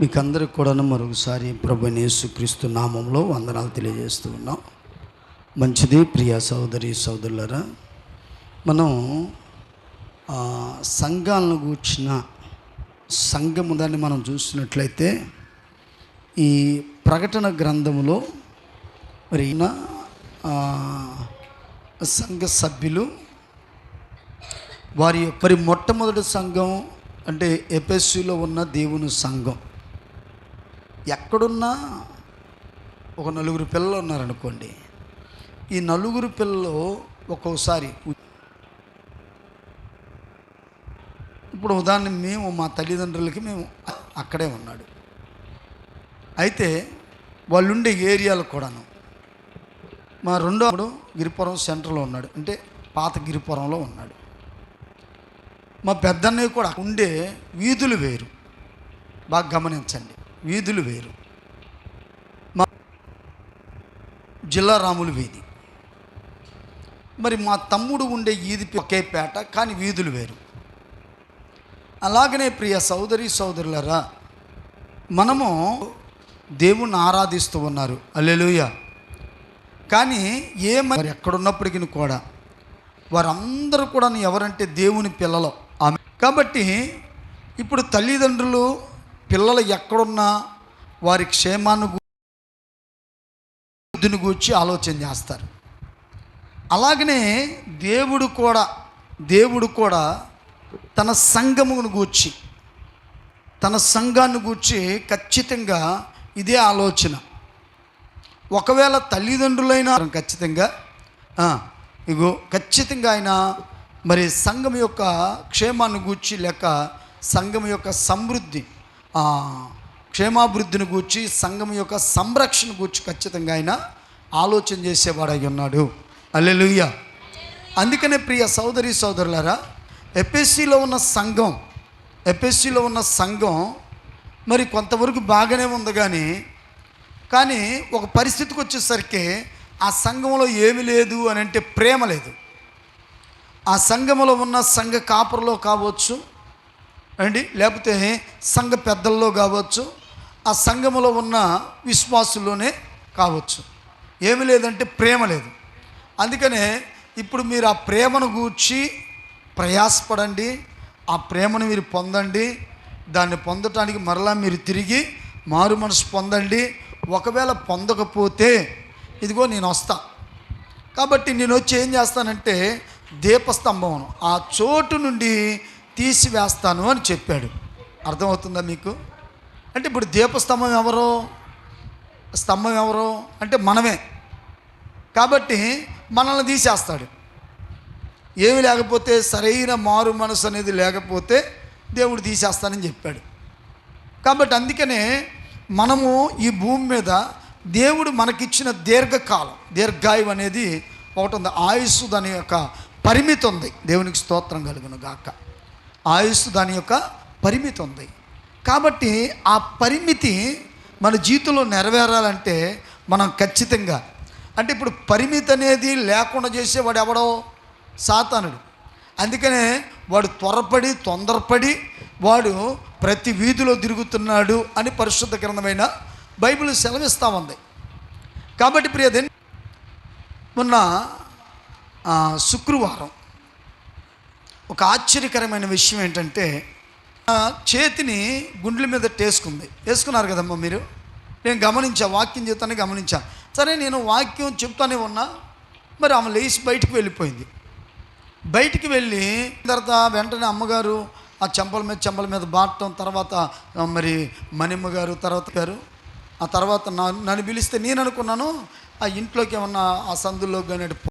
మీకందరికి కూడా మరొకసారి ప్రభు యేసుక్రీస్తు నామంలో వందనాలు తెలియజేస్తూ ఉన్నాం. మంచిది ప్రియ సోదరి సోదరులరా మనం సంఘాలను కూర్చిన సంఘము దాన్ని మనం చూసినట్లయితే ఈ ప్రకటన గ్రంథములో మరి సంఘ సభ్యులు వారి యొక్క- మరి మొట్టమొదటి సంఘం అంటే ఎపిఎస్సిలో ఉన్న దేవుని సంఘం. ఎక్కడున్నా ఒక నలుగురు పిల్లలు ఉన్నారనుకోండి ఈ నలుగురు పిల్లలు ఒక్కోసారి ఇప్పుడు ఉదాహరణ మేము మా తల్లిదండ్రులకి మేము అక్కడే ఉన్నాడు. అయితే వాళ్ళుండే ఏరియాలో కూడాను. మా రెండో అప్పుడు గిరిపురం సెంటర్లో ఉన్నాడు అంటే పాత గిరిపురంలో ఉన్నాడు. మా పెద్దన్నయ్య కూడా ఉండే వీధులు వేరు. బాగా గమనించండి. వీధులు వేరు. మా జిల్లా రాములు వీధి. మరి మా తమ్ముడు ఉండే ఈది ఒకే పేట కానీ వీధులు వేరు. అలాగనే ప్రియ సోదరి సోదరులరా మనము దేవుణ్ణి ఆరాధిస్తూ ఉన్నారు. అల్లెలుయ కానీ ఏ మరి ఎక్కడున్నప్పటికీ కూడా వారందరూ కూడా ఎవరంటే దేవుని పిల్లలు. ఆమె కాబట్టి ఇప్పుడు తల్లిదండ్రులు పిల్లలు ఎక్కడున్నా వారి క్షేమాన్ని బుద్ధిని గూర్చి ఆలోచన చేస్తారు. అలాగనే దేవుడు కూడా దేవుడు కూడా తన సంఘమును గూర్చి తన సంఘాన్ని గూర్చి ఖచ్చితంగా ఇదే ఆలోచన. ఒకవేళ తల్లిదండ్రులైనా ఖచ్చితంగా ఇగో ఖచ్చితంగా ఆయన మరి సంఘం యొక్క క్షేమాన్ని గూర్చి లేక సంఘం యొక్క సమృద్ధి క్షేమాభివృద్ధిని గూర్చి సంఘం యొక్క సంరక్షణ గూర్చి ఖచ్చితంగా ఆయన ఆలోచన చేసేవాడై ఉన్నాడు. అల్లెలుయ్య అందుకనే ప్రియ సోదరి సోదరులారా ఎపిఎస్సిలో ఉన్న సంఘం ఎపిఎస్సిలో ఉన్న సంఘం మరి కొంతవరకు బాగానే ఉంది కానీ కానీ ఒక పరిస్థితికి వచ్చేసరికి ఆ సంఘంలో ఏమి లేదు అని అంటే ప్రేమ లేదు. ఆ సంఘంలో ఉన్న సంఘ కాపురలో కావచ్చు అండి? లేకపోతే సంఘ పెద్దల్లో కావచ్చు ఆ సంఘములో ఉన్న విశ్వాసుల్లోనే కావచ్చు. ఏమి లేదంటే ప్రేమ లేదు. అందుకనే ఇప్పుడు మీరు ఆ ప్రేమను గూర్చి ప్రయాసపడండి ఆ ప్రేమను మీరు పొందండి దాన్ని పొందటానికి మరలా మీరు తిరిగి మారు మనసు పొందండి. ఒకవేళ పొందకపోతే ఇదిగో నేను వస్తా. కాబట్టి నేను వచ్చి ఏం చేస్తానంటే దీపస్తంభం ఆ చోటు నుండి తీసివేస్తాను అని చెప్పాడు. అర్థమవుతుందా మీకు? అంటే ఇప్పుడు దీపస్తంభం ఎవరు? స్తంభం ఎవరు? అంటే మనమే. కాబట్టి మనల్ని తీసేస్తాడు. ఏమి లేకపోతే సరైన మారు మనసు అనేది లేకపోతే దేవుడు తీసేస్తానని చెప్పాడు. కాబట్టి అందుకనే మనము ఈ భూమి మీద దేవుడు మనకిచ్చిన దీర్ఘకాలం దీర్ఘాయువు అనేది ఒకటి ఉంది. ఆయుస్సు దాని యొక్క పరిమితి ఉంది. దేవునికి స్తోత్రం కలుగును గాక. ఆయుస్సు దాని యొక్క పరిమితి ఉంది. కాబట్టి ఆ పరిమితి మన జీవితంలో నెరవేరాలంటే మనం ఖచ్చితంగా అంటే ఇప్పుడు పరిమితి అనేది లేకుండా చేసేవాడు ఎవడో? సాతానుడు. అందుకనే వాడు త్వరపడి తొందరపడి వాడు ప్రతి వీధిలో తిరుగుతున్నాడు అని పరిశుద్ధ గ్రంథమైన బైబిల్ సెలవిస్తూ ఉంది. కాబట్టి ప్రియదే మొన్న శుక్రవారం ఒక ఆశ్చర్యకరమైన విషయం ఏంటంటే చేతిని గుండెల మీద టేసుకుంది. వేసుకున్నారు కదమ్మా మీరు? నేను గమనించా వాక్యం చేస్తానే గమనించా. సరే నేను వాక్యం చెప్తానే ఉన్నా మరి ఆమె లేచి బయటికి వెళ్ళిపోయింది. బయటికి వెళ్ళి తర్వాత వెంటనే అమ్మగారు ఆ చెంపల మీద చెంపల మీద బాటం తర్వాత మరి మణిమ్మ గారు తర్వాత గారు ఆ తర్వాత నన్ను పిలిస్తే నేను అనుకున్నాను ఆ ఇంట్లోకి ఏమన్నా ఆ సందులో కానీ